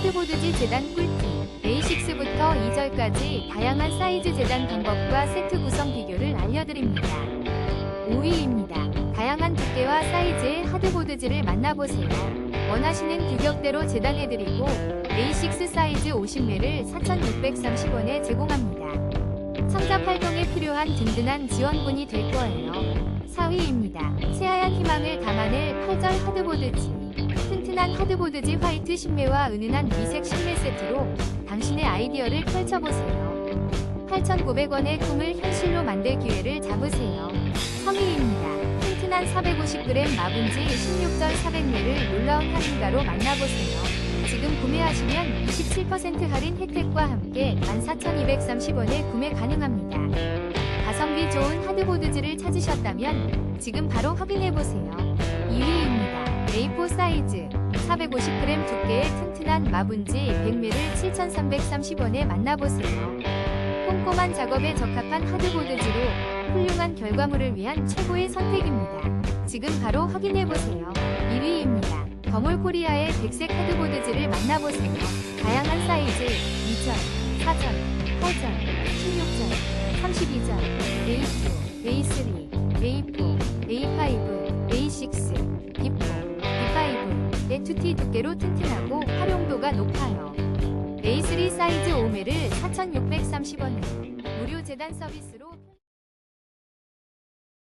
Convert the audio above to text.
하드보드지 재단 꿀팁 A6부터 2절까지 다양한 사이즈 재단 방법과 세트 구성 비교를 알려드립니다. 5위입니다. 다양한 두께와 사이즈의 하드보드지를 만나보세요. 원하시는 규격대로 재단해드리고 A6 사이즈 50매를 4,630원에 제공합니다. 창작 활동에 필요한 든든한 지원군이 될 거예요. 4위입니다. 새하얀 희망을 담아낼 8절 하드보드지. 튼튼한 하드보드지 화이트 신매와 은은한 미색 신매 세트로 당신의 아이디어를 펼쳐보세요. 8,900원의 꿈을 현실로 만들 기회를 잡으세요. 3위입니다. 튼튼한 450g 마분지 16절 400매를 놀라운 할인가로 만나보세요. 지금 구매하시면 27% 할인 혜택과 함께 14,230원에 구매 가능합니다. 가성비 좋은 하드보드지를 찾으셨다면 지금 바로 확인해보세요. 2위입니다. A4 사이즈 450g 두께의 튼튼한 마분지 100매를 7,330원에 만나보세요. 꼼꼼한 작업에 적합한 하드보드지로 훌륭한 결과물을 위한 최고의 선택입니다. 지금 바로 확인해보세요. 1위입니다. 더몰 코리아의 백색 하드보드지를 만나보세요. 다양한 사이즈 2절, 4절, 8절, 16절, 32절, A2, A3, A4, B5, A2T 두께로 튼튼하고 활용도가 높아요. A3 사이즈 5매를 4,630원에 무료 재단 서비스로